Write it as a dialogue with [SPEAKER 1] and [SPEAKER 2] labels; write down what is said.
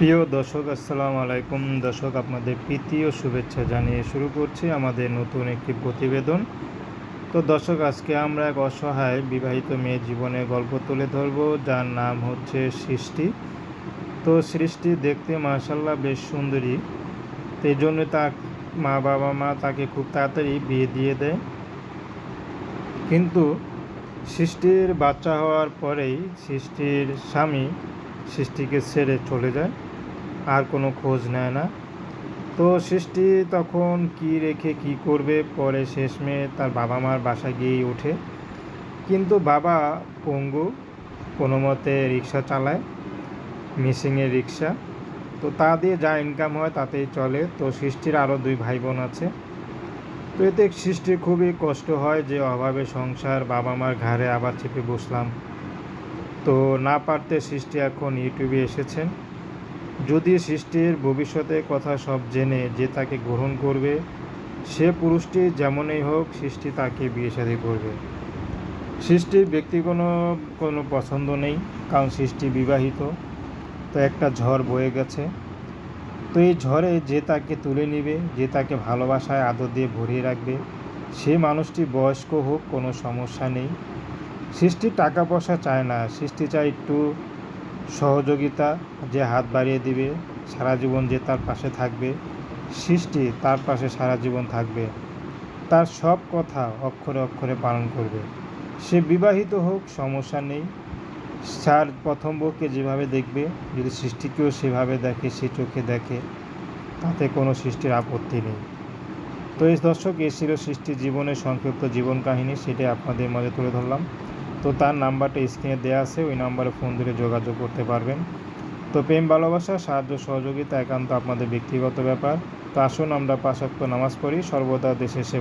[SPEAKER 1] প্রিয় দর্শক, আসসালামু আলাইকুম। দর্শক, আপনাদের প্রীতি ও শুভেচ্ছা জানিয়ে শুরু করছি আমাদের নতুন একটি প্রতিবেদন। তো দর্শক, আজকে আমরা এক অসহায় বিবাহিত মেয়ের জীবনের গল্প তুলে ধরব, যার নাম হচ্ছে সৃষ্টি। তো সৃষ্টি দেখতে মার্শাল্লাহ বেশ সুন্দরী। এই জন্য তার মা বাবা মা তাকে খুব তাড়াতাড়ি বিয়ে দিয়ে দেয়। কিন্তু সৃষ্টির বাচ্চা হওয়ার পরেই সৃষ্টির স্বামী সৃষ্টিকে ছেড়ে চলে যায়। আর কোনো খোঁজ নেয় না। তো সৃষ্টি তখন কি রেখে কি করবে? পরে শেষমে তার বাবা মার বাসা গিয়েই ওঠে। কিন্তু বাবা পঙ্গু কোনো মতে রিক্সা চালায় মিসিংয়ের রিক্সা তো তা দিয়ে যা ইনকাম হয় তাতেই চলে। তো সৃষ্টির আরও দুই ভাই বোন আছে। তো এতে সৃষ্টির খুবই কষ্ট হয় যে অভাবে সংসার বাবা মার ঘাড়ে আবার চেপে বসলাম। তো না পারতে সৃষ্টি এখন ইউটিউবে এসেছেন। যদি সৃষ্টির ভবিষ্যতের কথা সব জেনে যে তাকে গ্রহণ করবে, সে পুরুষটি যেমনই হোক সৃষ্টি তাকে বিয়ে শাদী করবে। সৃষ্টির ব্যক্তি কোনো কোনো পছন্দ নেই, কারণ সৃষ্টি বিবাহিত। তো একটা ঝড় বয়ে গেছে। তো এই ঝড়ে যে তাকে তুলে নেবে, যে তাকে ভালোবাসায় আদর দিয়ে ভরিয়ে রাখবে, সে মানুষটি বয়স্ক হোক, কোনো সমস্যা নেই। সৃষ্টি টাকা পয়সা চায় না, সৃষ্টি চায় একটু সহযোগিতা যে হাত বাড়িয়ে দিবে, সারা জীবন যে তার পাশে থাকবে, সৃষ্টি তার পাশে সারা জীবন থাকবে। তার সব কথা অক্ষরে অক্ষরে পালন করবে। সে বিবাহিত হোক, সমস্যা নেই। তার প্রথম বউকে যেভাবে দেখবে, যদি সৃষ্টিকেও সেভাবে দেখে, সে চোখে দেখে, তাতে কোনো সৃষ্টির আপত্তি নেই। তো এই দর্শক, এ ছিল সৃষ্টির জীবনের সংক্ষিপ্ত জীবন কাহিনী। সেটাই আপনাদের মাঝে তুলে ধরলাম। তো তার নাম্বারটা স্ক্রিনে দেওয়া আছে, ওই নাম্বারে ফোন ধরে যোগাযোগ করতে পারবেন। তো প্রেম, ভালোবাসা, সাহায্য, সহযোগিতা একান্ত আপনাদের ব্যক্তিগত ব্যাপার। তো আসুন আমরা পাশাক্ত নামাজ পড়ি, সর্বদা দেশের সেবা